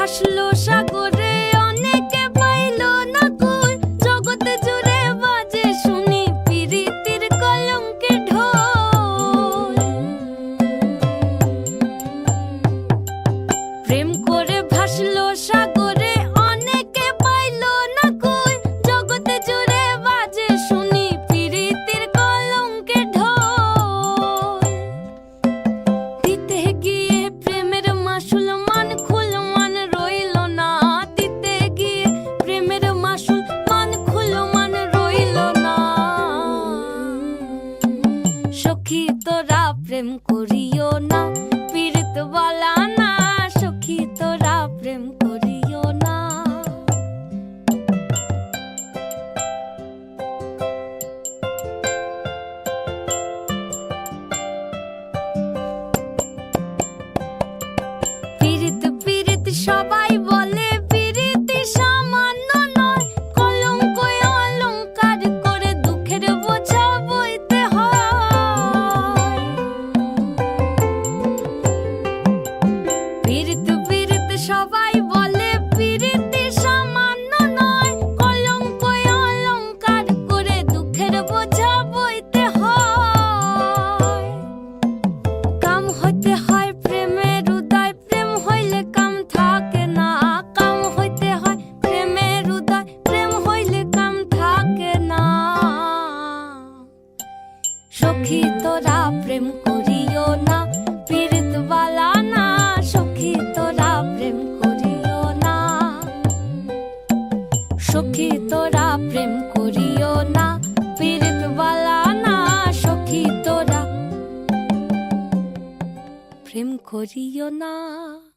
ভাসলো সা সখী তোরা প্রেম করিও না পীড়িত বলা না, সখী তোরা প্রেম করিও না। পীড়িত পীড়িত সবাই こりよな。